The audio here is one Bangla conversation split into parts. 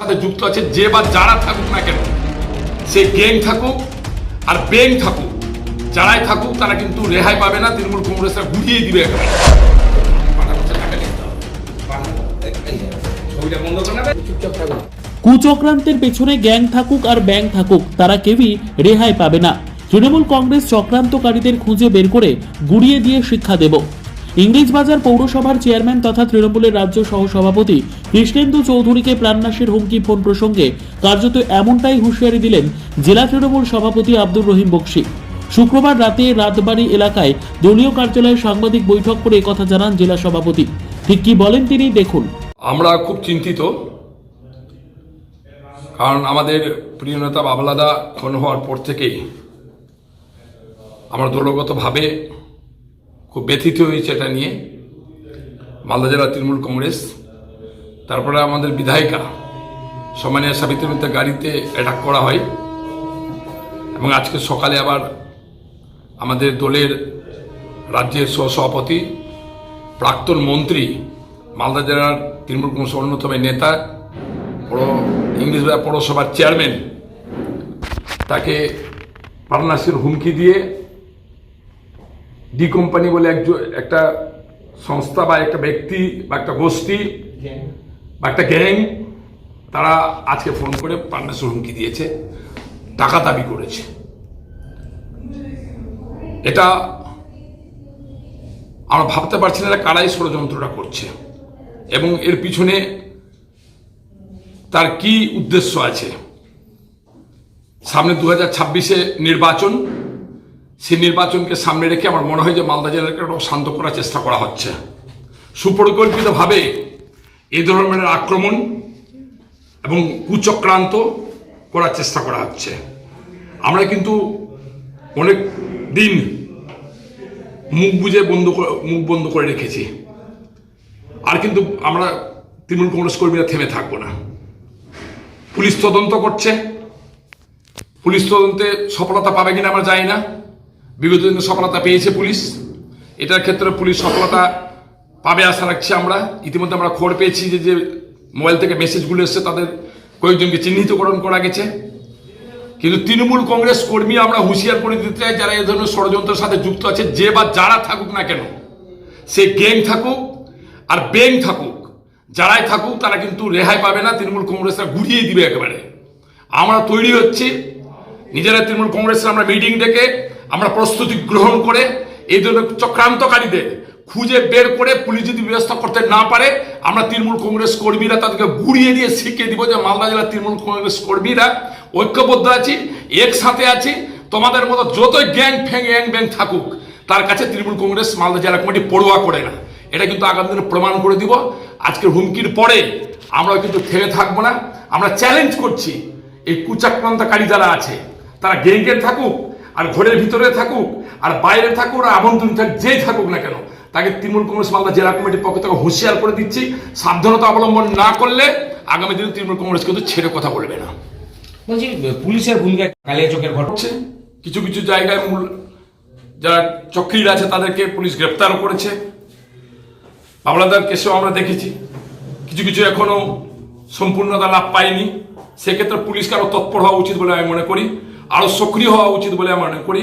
সাথে যুক্ত আছে, যে বা যারা থাকুক না কেন, সে গ্যাং থাকুক আর ব্যাং থাকুক। যারাই থাকুক, তারা কিন্তু রেহাই পাবে না, তৃণমূল কংগ্রেসরা ঘুরিয়ে দিবে কুচক্রান্তের পেছনে গ্যাং থাকুক আর ব্যাং থাকুক, তারা কেউই রেহাই পাবে না। তৃণমূল কংগ্রেস চক্রান্তকারীদের খুঁজে বের করে গুড়িয়ে দিয়ে শিক্ষা দেব। ইংরেজবাজার পৌরসভার চেয়ারম্যান তথা তৃণমূলের রাজ্য সহসভাপতি কৃষ্ণেন্দু চৌধুরীকে প্রাণনাশের হুমকি ফোন প্রসঙ্গে কার্যত এমনটাই হুঁশিয়ারি দিলেন জেলা তৃণমূল সভাপতি আব্দুর রহিম বক্সি। শুক্রবার রাতে রাতবাড়ি এলাকায় দলীয় কার্যালয়ে সাংবাদিক বৈঠক করে একথা জানান জেলা সভাপতি। ঠিক কি বলেন তিনি? দেখুন। আমরা খুব চিন্তিত, কারণ আমাদের প্রিয় নেতা বাবলাদা খুন হওয়ার পর থেকেই আমরা দলগতভাবে খুব ব্যথিত হয়েছে এটা নিয়ে। মালদা জেলা তৃণমূল কংগ্রেস। তারপরে আমাদের বিধায়িকা সম্মানীয় সাবিত্রী মিত্রের গাড়িতে অ্যাটাক করা হয়। এবং আজকে সকালে আবার আমাদের দলের রাজ্যের সহসভাপতি, প্রাক্তন মন্ত্রী, মালদা জেলার তৃণমূল কংগ্রেসের অন্যতম নেতা, বড় ইংরেজবাজার পৌরসভার চেয়ারম্যান তাকে পার্নাসির হুমকি দিয়ে ডি কোম্পানি বলে একজন একটা সংস্থা বা একটা ব্যক্তি বা একটা গোষ্ঠী বা একটা গ্যাং তারা আজকে ফোন করে পার্নাসির হুমকি দিয়েছে টাকা দাবি করেছে। এটা আমরা ভাবতে পারছি না এরা কারাই ষড়যন্ত্রটা করছে এবং এর পিছনে তার কি উদ্দেশ্য আছে। সামনে দু হাজার ছাব্বিশে নির্বাচন সেই নির্বাচনকে সামনে রেখে আমার মনে হয় যে মালদা জেলাকে শান্ত করার চেষ্টা করা হচ্ছে। সুপরিকল্পিতভাবে এ ধরনের আক্রমণ এবং কুচক্রান্ত করার চেষ্টা করা হচ্ছে। আমরা কিন্তু অনেক দিন মুখ বুঝে বন্ধ মুখ বন্ধ করে রেখেছি। আর কিন্তু আমরা তৃণমূল কংগ্রেস কর্মীরা থেমে থাকব না। পুলিশ তদন্ত করছে। পুলিশ তদন্তে সফলতা পাবে কিনা আমরা জানি না। বিগত দিনে সফলতা পেয়েছে পুলিশ। এটার ক্ষেত্রে পুলিশ সফলতা পাবে আশা রাখছি আমরা। ইতিমধ্যে আমরা খবর পেয়েছি যে যে মোবাইল থেকে মেসেজগুলো এসছে, তাদের কয়েকজনকে চিহ্নিতকরণ করা গেছে। কিন্তু তৃণমূল কংগ্রেস কর্মী আমরা হুঁশিয়ার করে দিতে চাই, যারা এ ধরনের ষড়যন্ত্রের সাথে যুক্ত আছে, যে বা যারা থাকুক না কেন, সে গ্যাং থাকুক আর ব্যাং থাকুক। যারাই থাকুক, তারা কিন্তু রেহাই পাবে না, তৃণমূল কংগ্রেসরা ঘুরিয়ে দিবে একেবারে। আমরা তৈরি হচ্ছি। নিজেরা তৃণমূল কংগ্রেসের আমরা মিটিং ডেকে আমরা প্রস্তুতি গ্রহণ করে এই ধরনের চক্রান্তকারীদের খুঁজে বের করে পুলিশ যদি ব্যবস্থা করতে না পারে, আমরা তৃণমূল কংগ্রেস কর্মীরা তাদেরকে গুড়িয়ে দিয়ে শিখিয়ে দিব যে মালদা জেলার তৃণমূল কংগ্রেস কর্মীরা ঐক্যবদ্ধ আছি, একসাথে আছি, তোমাদের মতো যতই গ্যাং ফ্যাং গ্যাং ব্যাং থাকুক, তার কাছে তৃণমূল কংগ্রেস মালদা জেলা কমিটি পড়ুয়া করে না। এটা কিন্তু আগামী দিনে প্রমাণ করে দিব। আজকের হুমকির পরে আমরা কিন্তু থেমে থাকব না। আমরা চ্যালেঞ্জ করছি, এই কুচাক্রান্তকারী যারা আছে, তারা গ্যাংয়ের থাকুক আর ঘরের ভিতরে থাকুক আর বাইরে থাকুক আর আবন্তরী থাকুক যেই থাকুক না কেন তাকে তৃণমূল কংগ্রেস মালদা জেলা কমিটির পক্ষ থেকে হুঁশিয়ার করে দিচ্ছি সাবধানতা অবলম্বন না করলে আগামী দিনে তৃণমূল কংগ্রেস কিন্তু ছেড়ে কথা বলবে না। বলছি পুলিশের ভূমিকা কালিয়াচকের ঘটনা। ঘটছে কিছু কিছু জায়গায় মূল যারা চক্রীরা আছে তাদেরকে পুলিশ গ্রেপ্তারও করেছে। বাবলাদার কেসেও আমরা দেখেছি। কিছু কিছু এখনও সম্পূর্ণতা লাভ পায়নি। সেক্ষেত্রে পুলিশকে আরও তৎপর হওয়া উচিত বলে আমি মনে করি। আরও সক্রিয় হওয়া উচিত বলে আমি মনে করি।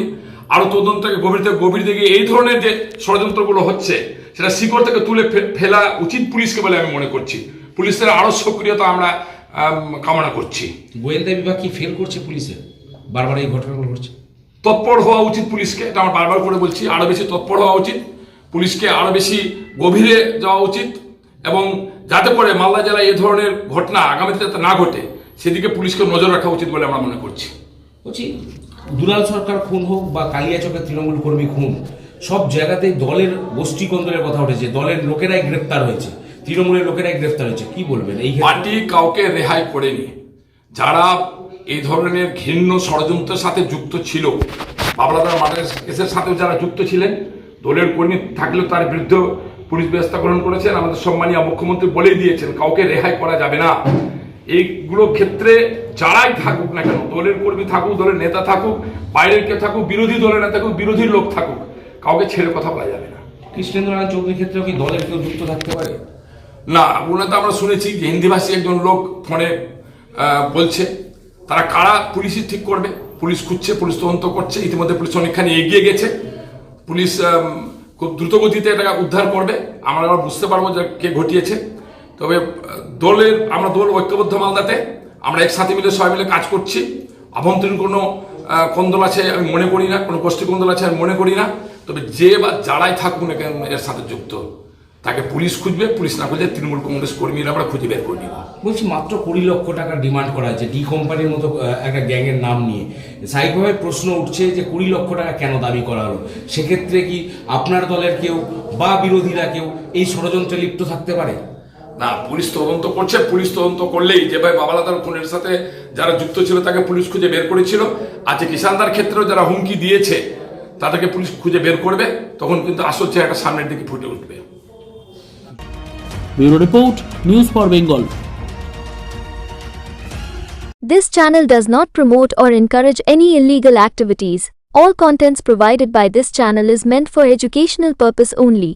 আরও তদন্তকে গভীর থেকে গভীর দিকে এই ধরনের যে ষড়যন্ত্রগুলো হচ্ছে সেটা শিকড় থেকে তুলে ফেলা উচিত পুলিশকে বলে আমি মনে করছি। পুলিশের আরও সক্রিয়তা আমরা কামনা করছি। গোয়েন্দা বিভাগ কি ফেল করছে পুলিশের বারবার এই ঘটনাগুলো ঘটছে? তৎপর হওয়া উচিত পুলিশকে এটা আমার বারবার করে বলছি আরও বেশি তৎপর হওয়া উচিত। পুলিশকে আরও বেশি গভীরে যাওয়া উচিত এবং যাতে করে মালদা জেলায় এ ধরনের ঘটনা আগামীতে যাতে না ঘটে সেদিকে পুলিশকে নজর রাখা উচিত বলে আমরা মনে করছি। বলছি, দুলাল সরকার খুন হোক বা কালিয়াচকের তৃণমূল কর্মী খুন, সব জায়গাতেই দলের গোষ্ঠী কন্দলের কথা উঠেছে, দলের লোকেরাই গ্রেপ্তার হয়েছে, তৃণমূলের লোকেরাই গ্রেপ্তার হয়েছে, কি বলবেন এই পার্টি কাউকে রেহাই করেনি। যারা এই ধরনের ঘৃণ্য ষড়যন্ত্রের সাথে যুক্ত ছিল, বাবলাদার মাঠের কেসের সাথেও যারা যুক্ত ছিলেন, দলের কর্মী থাকলেও তার বিরুদ্ধে পুলিশ ব্যবস্থা গ্রহণ করেছেন। আমাদের সম্মানীয় মুখ্যমন্ত্রী বলেই দিয়েছেন, কাউকে রেহাই করা যাবে না। এইগুলো ক্ষেত্রে যারাই থাকুক না কেন দলের কর্মী থাকুক দলের নেতা থাকুক বাইরের কেউ থাকুক বিরোধী দলের নেতা থাকুক বিরোধী লোক থাকুক কাউকে ছেড়ে কথা বলা যাবে না। কৃষ্ণেন্দ্রনাথ চৌধুরীর ক্ষেত্রেও কি দলের কেউ যুক্ত থাকতে পারে? না ওনাতে আমরা শুনেছি যে হিন্দিভাষী একজন লোক ফোনে বলছে তারা কারা পুলিশই ঠিক করবে? পুলিশ খুঁজছে পুলিশ তদন্ত করছে ইতিমধ্যে পুলিশ অনেকখানি এগিয়ে গেছে। পুলিশ খুব দ্রুতগতিতে এটা উদ্ধার করবে। আমরা আবার বুঝতে পারব যে কে ঘটিয়েছে। তবে দলের, আমরা দল ঐক্যবদ্ধ মালদাতে, আমরা একসাথে মিলে সবাই মিলে কাজ করছি। আভ্যন্তরীণ কোনো কোন্দল আছে আমি মনে করি না, কোনো গোষ্ঠী কোন্দল আছে আমি মনে করি না। তবে যে বা, যারাই থাকুক না কেন এর সাথে যুক্ত। তাকে পুলিশ খুঁজবে, পুলিশ না খুঁজে তৃণমূল কংগ্রেস কর্মীরা আমরা খুঁজে বের করে বলছি, মাত্র কুড়ি লক্ষ টাকা ডিমান্ড করা হয়েছে ডি কোম্পানির মতো একটা গ্যাংয়ের নাম নিয়ে। স্বাভাবিকভাবে প্রশ্ন উঠছে যে কুড়ি লক্ষ টাকা কেন দাবি করা হলো? সেক্ষেত্রে কি আপনার দলের কেউ বা বিরোধীরা কেউ এই ষড়যন্ত্রে লিপ্ত থাকতে পারে? না পুলিশ তদন্ত করছে পুলিশ তদন্ত করলেই যেভাবে বাবালাদার খুনের সাথে যারা যুক্ত ছিল তাকে পুলিশ খুঁজে বের করেছিল আজকে কিষানদার ক্ষেত্রেও যারা হুমকি দিয়েছে তাদেরকে পুলিশ খুঁজে বের করবে তখন কিন্তু আসল চেহারাটা সামনের দিকে ফুটে উঠবে bureau report news for Bengal This channel does not promote or encourage any illegal activities. All contents provided by this channel is meant for educational purpose only.